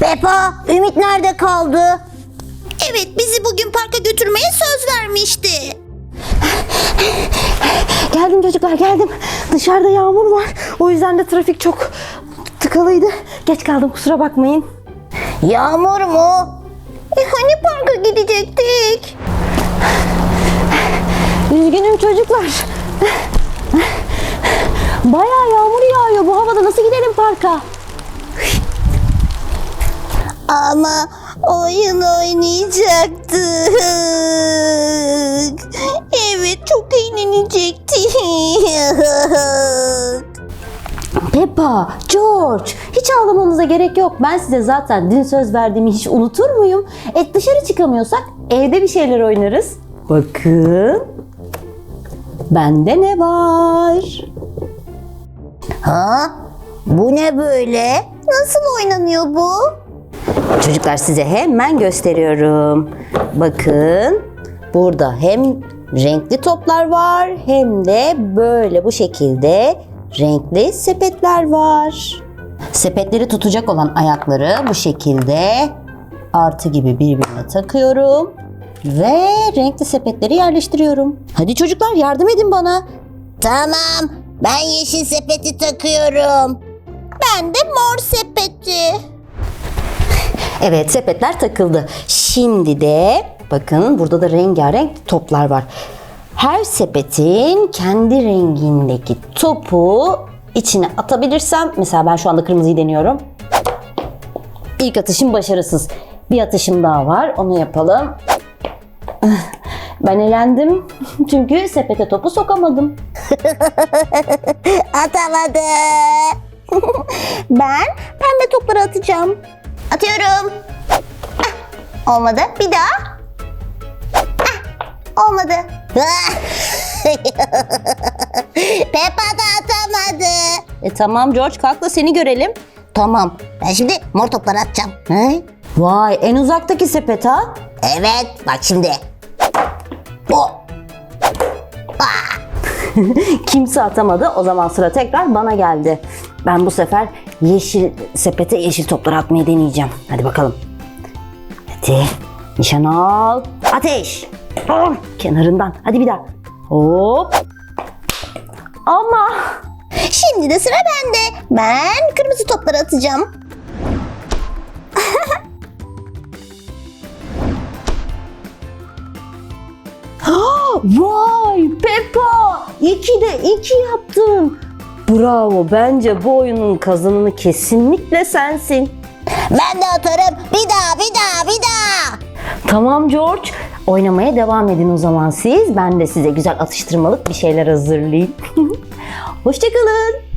Peppa, Ümit nerede kaldı? Evet bizi bugün parka götürmeye söz vermişti. Geldim çocuklar geldim. Dışarıda yağmur var. O yüzden de trafik çok tıkalıydı. Geç kaldım kusura bakmayın. Yağmur mu? E hani parka gidecektik? Üzgünüm çocuklar. Bayağı yağmur yağıyor. Bu havada nasıl gidelim parka? Ama oyun oynayacaktık. Evet çok eğlenecektik. Peppa, George, hiç ağlamanıza gerek yok. Ben size zaten dün söz verdiğimi hiç unutur muyum? E dışarı çıkamıyorsak evde bir şeyler oynarız. Bakın. Bende ne var? Ha? Bu ne böyle? Nasıl oynanıyor bu? Çocuklar size hemen gösteriyorum. Bakın burada hem renkli toplar var hem de böyle bu şekilde renkli sepetler var. Sepetleri tutacak olan ayakları bu şekilde artı gibi birbirine takıyorum ve renkli sepetleri yerleştiriyorum. Hadi çocuklar yardım edin bana. Tamam, ben yeşil sepeti takıyorum. Ben de mor sepeti. Evet sepetler takıldı. Şimdi de bakın burada da rengarenk toplar var. Her sepetin kendi rengindeki topu içine atabilirsem mesela ben şu anda kırmızıyı deniyorum. İlk atışım başarısız. Bir atışım daha var. Onu yapalım. Ben elendim. Çünkü sepete topu sokamadım. Atamadı. Ben pembe topları atacağım. Atıyorum. Ah, Olmadı. Bir daha. Ah, Olmadı. Peppa da atamadı. E tamam George kalk da seni görelim. Tamam, ben şimdi mor topları atacağım. Hı? Vay en uzaktaki sepet ha. Evet, bak şimdi. Oh. Kimse atamadı. O zaman sıra tekrar bana geldi. Ben bu sefer yeşil sepete yeşil topları atmayı deneyeceğim. Hadi bakalım. Hadi. Nişan al. Ateş. Oh, kenarından. Hadi bir daha. Hop. Ama Şimdi de sıra bende. Ben kırmızı topları atacağım. vay Peppa. İki de iki yaptın. Bravo. Bence bu oyunun kazananı kesinlikle sensin. Ben de atarım. Bir daha, bir daha, bir daha. Tamam George. Oynamaya devam edin o zaman siz. Ben de size güzel atıştırmalık bir şeyler hazırlayayım. Hoşçakalın.